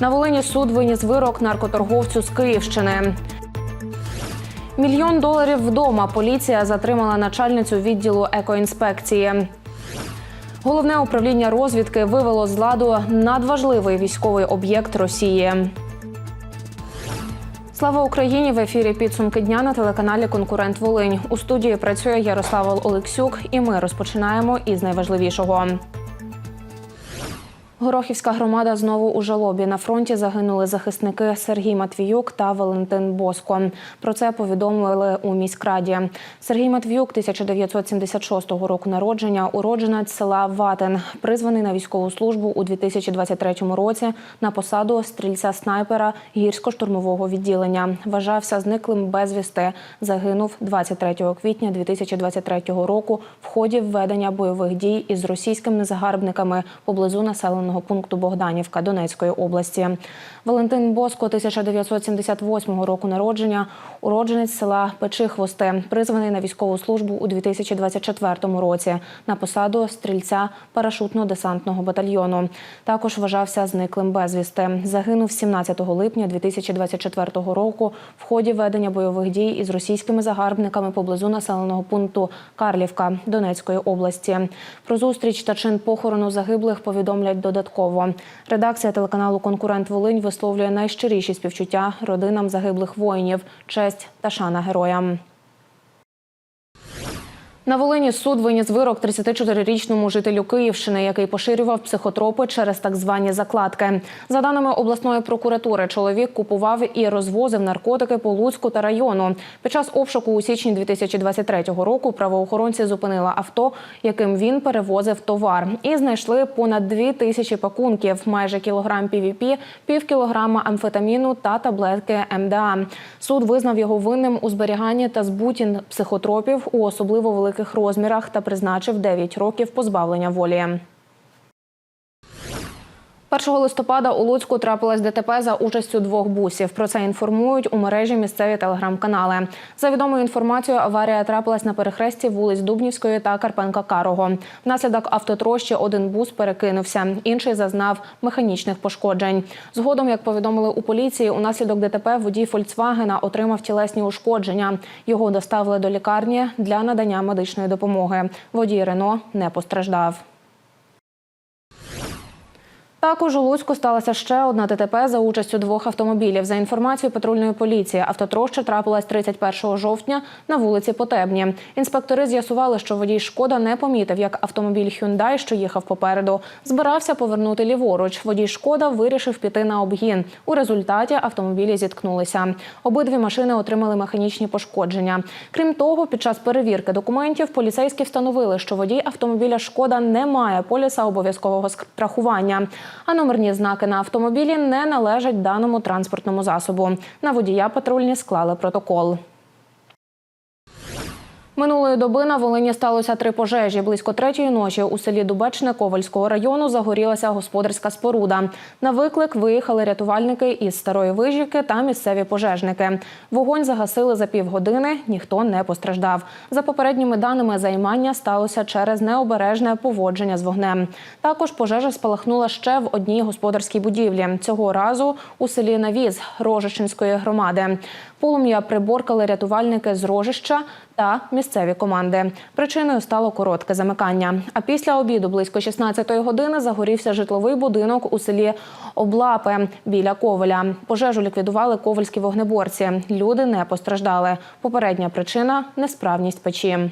На Волині суд виніс вирок наркоторговцю з Київщини. Мільйон доларів вдома. Поліція затримала начальницю відділу екоінспекції. Головне управління розвідки вивело з ладу надважливий військовий об'єкт Росії. Слава Україні! В ефірі підсумки дня на телеканалі Конкурент Волинь. У студії працює Ярослава Олексюк, і ми розпочинаємо із найважливішого. Горохівська громада знову у жалобі. На фронті загинули захисники Сергій Матвіюк та Валентин Боско. Про це повідомили у міськраді. Сергій Матвіюк 1976 року народження, уродженець села Ватин, призваний на військову службу у 2023 році на посаду стрільця снайпера гірсько-штурмового відділення. Вважався зниклим безвісти. Загинув 23 квітня 2023 року в ході введення бойових дій із російськими загарбниками поблизу населеного пункту Богданівка Донецької області. Валентин Боско 1978 року народження, уродженець села Печихвости, призваний на військову службу у 2024 році на посаду стрільця парашутно-десантного батальйону. Також вважався зниклим безвісти. Загинув 17 липня 2024 року в ході ведення бойових дій із російськими загарбниками поблизу населеного пункту Карлівка Донецької області. Про зустріч та чин похорону загиблих повідомлять додатково. Редакція телеканалу Конкурент Волинь висловлює найщиріші співчуття родинам загиблих воїнів, честь та шана героям. На Волині суд виніс вирок 34-річному жителю Київщини, який поширював психотропи через так звані закладки. За даними обласної прокуратури, чоловік купував і розвозив наркотики по Луцьку та району. Під час обшуку у січні 2023 року правоохоронці зупинили авто, яким він перевозив товар, і знайшли понад дві тисячі пакунків, майже кілограм PVP, пів кілограма амфетаміну та таблетки МДА. Суд визнав його винним у зберіганні та збуті психотропів у особливо великих розмірах та призначив 9 років позбавлення волі. 1 листопада у Луцьку трапилось ДТП за участю двох бусів. Про це інформують у мережі місцеві телеграм-канали. За відомою інформацією, аварія трапилась на перехресті вулиць Дубнівської та Карпенка Карого. Внаслідок автотрощі один бус перекинувся, інший зазнав механічних пошкоджень. Згодом, як повідомили у поліції, унаслідок ДТП водій Фольксвагена отримав тілесні ушкодження. Його доставили до лікарні для надання медичної допомоги. Водій Рено не постраждав. Також у Луцьку сталося ще одна ДТП за участю двох автомобілів. За інформацією патрульної поліції, автотроща трапилась 31 жовтня на вулиці Потебні. Інспектори з'ясували, що водій шкода не помітив, як автомобіль Hyundai, що їхав попереду, збирався повернути ліворуч. Водій шкода вирішив піти на обгін. У результаті автомобілі зіткнулися. Обидві машини отримали механічні пошкодження. Крім того, під час перевірки документів поліцейські встановили, що водій автомобіля шкода не має поліса обов'язкового страхування а номерні знаки на автомобілі не належать даному транспортному засобу. На водія патрульні склали протокол. Минулої доби на Волині сталося три пожежі. Близько третьої ночі у селі Дубечне Ковальського району загорілася господарська споруда. На виклик виїхали рятувальники із старої вижівки та місцеві пожежники. Вогонь загасили за півгодини, ніхто не постраждав. За попередніми даними, займання сталося через необережне поводження з вогнем. Також пожежа спалахнула ще в одній господарській будівлі. Цього разу у селі Навіз Рожищенської громади. Полум'я приборкали рятувальники з Рожища та місцеві команди. Причиною стало коротке замикання. А після обіду близько 16-ї години загорівся житловий будинок у селі Облапи біля Ковеля. Пожежу ліквідували ковальські вогнеборці. Люди не постраждали. Попередня причина несправність печі.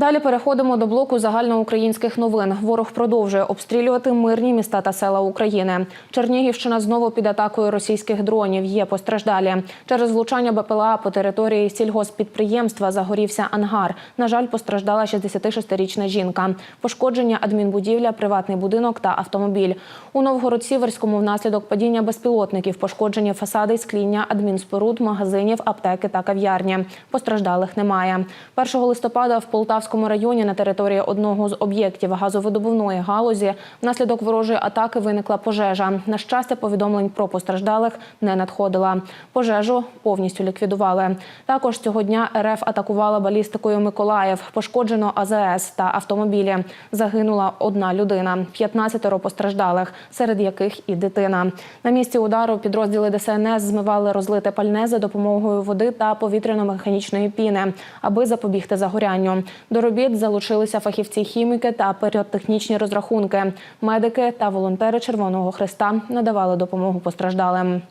Далі переходимо до блоку загальноукраїнських новин. Ворог продовжує обстрілювати мирні міста та села України. Чернігівщина знову під атакою російських дронів. Є постраждалі. Через влучання БПЛА по території сільгоспідприємства загорівся ангар. На жаль, постраждала 66-річна жінка. Пошкодження адмінбудівля, приватний будинок та автомобіль. У Новгород-Сіверському внаслідок падіння безпілотників пошкоджені фасади, скління, адмінспоруд, магазинів, аптеки та кав'ярні. Постраждалих немає. 1 листопада в Полтавському Полтавському районі на території одного з об'єктів газовидобувної галузі внаслідок ворожої атаки виникла пожежа. На щастя, повідомлень про постраждалих не надходила. Пожежу повністю ліквідували. Також цього дня РФ атакувала балістикою Миколаїв. Пошкоджено АЗС та автомобілі. Загинула одна людина, 15 постраждалих, серед яких і дитина. На місці удару підрозділи ДСНС змивали розлите пальне за допомогою води та повітряно-механічної піни, аби запобігти загорянню. До робіт залучилися фахівці хіміки та піротехнічні розрахунки. Медики та волонтери Червоного Христа надавали допомогу постраждалим.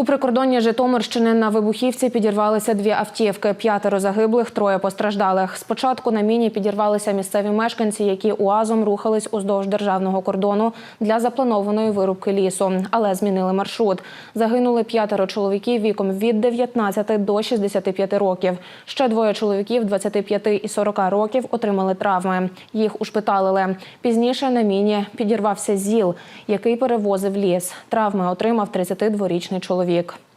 У прикордонні Житомирщини на вибухівці підірвалися дві автівки. П'ятеро загиблих, троє постраждалих. Спочатку на міні підірвалися місцеві мешканці, які уазом рухались уздовж державного кордону для запланованої вирубки лісу, але змінили маршрут. Загинули п'ятеро чоловіків віком від 19 до 65 років. Ще двоє чоловіків 25 і 40 років отримали травми. Їх ушпиталили. Пізніше на міні підірвався ЗІЛ, який перевозив ліс. Травми отримав 32-річний чоловік чоловік.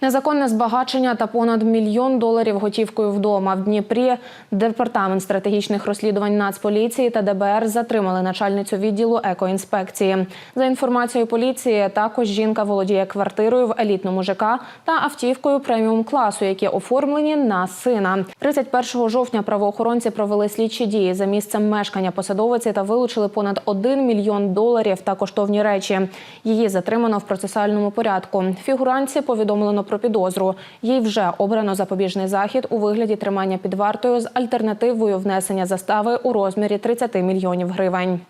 Незаконне збагачення та понад мільйон доларів готівкою вдома в Дніпрі. Департамент стратегічних розслідувань Нацполіції та ДБР затримали начальницю відділу екоінспекції. За інформацією поліції, також жінка володіє квартирою в елітному ЖК та автівкою преміум класу, які оформлені на сина. 31 жовтня правоохоронці провели слідчі дії за місцем мешкання посадовиці та вилучили понад 1 мільйон доларів та коштовні речі. Її затримано в процесуальному порядку. Фігуранці повідомлено про підозру. Їй вже обрано запобіжний захід у вигляді тримання під вартою з альтернативою внесення застави у розмірі 30 мільйонів гривень.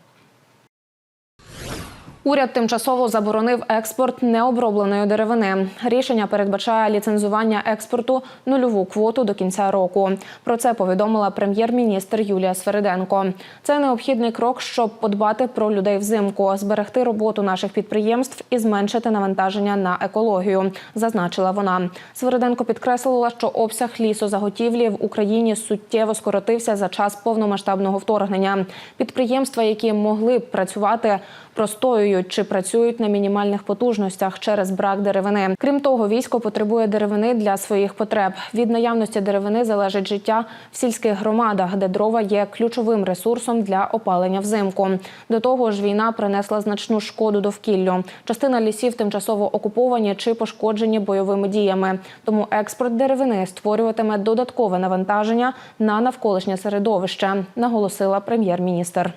Уряд тимчасово заборонив експорт необробленої деревини. Рішення передбачає ліцензування експорту нульову квоту до кінця року. Про це повідомила прем'єр-міністр Юлія Свериденко. Це необхідний крок, щоб подбати про людей взимку, зберегти роботу наших підприємств і зменшити навантаження на екологію, зазначила вона. Свериденко підкреслила, що обсяг лісозаготівлі в Україні суттєво скоротився за час повномасштабного вторгнення. Підприємства, які могли б працювати простоюють чи працюють на мінімальних потужностях через брак деревини. Крім того, військо потребує деревини для своїх потреб. Від наявності деревини залежить життя в сільських громадах, де дрова є ключовим ресурсом для опалення взимку. До того ж, війна принесла значну шкоду довкіллю. Частина лісів тимчасово окуповані чи пошкоджені бойовими діями. Тому експорт деревини створюватиме додаткове навантаження на навколишнє середовище, наголосила прем'єр-міністр.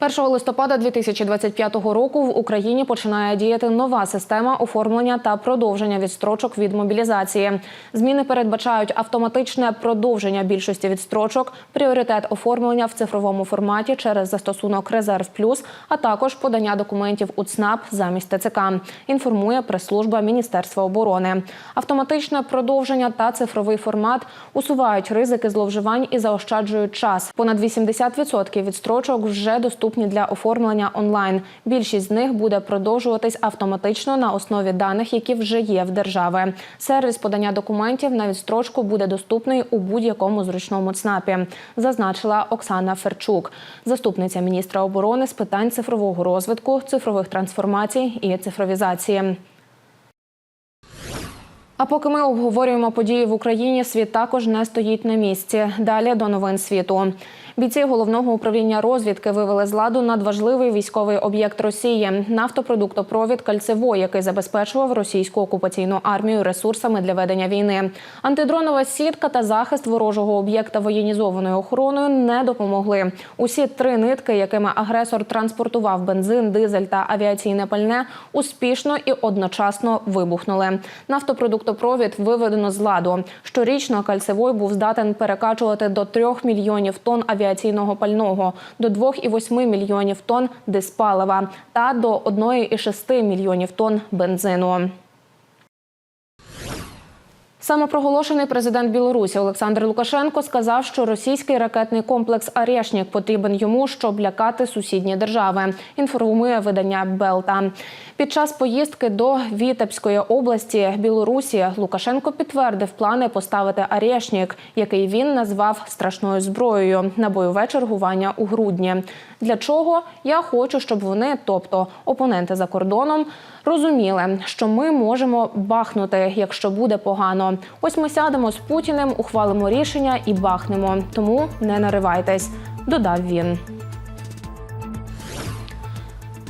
1 листопада 2025 року в Україні починає діяти нова система оформлення та продовження відстрочок від мобілізації. Зміни передбачають автоматичне продовження більшості відстрочок, пріоритет оформлення в цифровому форматі через застосунок Резерв Плюс, а також подання документів у ЦНАП замість ТЦК. Інформує прес-служба Міністерства оборони. Автоматичне продовження та цифровий формат усувають ризики зловживань і заощаджують час. Понад 80% відстрочок вже доступні для оформлення онлайн. Більшість з них буде продовжуватись автоматично на основі даних, які вже є в держави. Сервіс подання документів на відстрочку буде доступний у будь-якому зручному ЦНАПі, зазначила Оксана Ферчук, заступниця міністра оборони з питань цифрового розвитку, цифрових трансформацій і цифровізації. А поки ми обговорюємо події в Україні, світ також не стоїть на місці. Далі до новин світу. Бійці головного управління розвідки вивели з ладу надважливий військовий об'єкт Росії нафтопродуктопровід Кальцево, який забезпечував російську окупаційну армію ресурсами для ведення війни. Антидронова сітка та захист ворожого об'єкта воєнізованою охороною не допомогли. Усі три нитки, якими агресор транспортував бензин, дизель та авіаційне пальне, успішно і одночасно вибухнули. Нафтопродуктопровід виведено з ладу. Щорічно кальцевой був здатен перекачувати до 3 мільйонів тонн авіаційного авіаційного пального, до 2,8 мільйонів тонн диспалива та до 1,6 мільйонів тонн бензину. Самопроголошений президент Білорусі Олександр Лукашенко сказав, що російський ракетний комплекс «Арєшнік» потрібен йому, щоб лякати сусідні держави. Інформує видання Белта. Під час поїздки до Вітебської області Білорусі Лукашенко підтвердив плани поставити «Арєшнік», який він назвав страшною зброєю на бойове чергування у грудні. Для чого я хочу, щоб вони, тобто опоненти за кордоном, розуміли, що ми можемо бахнути, якщо буде погано. Ось ми сядемо з Путіним, ухвалимо рішення і бахнемо. Тому не наривайтесь, додав він.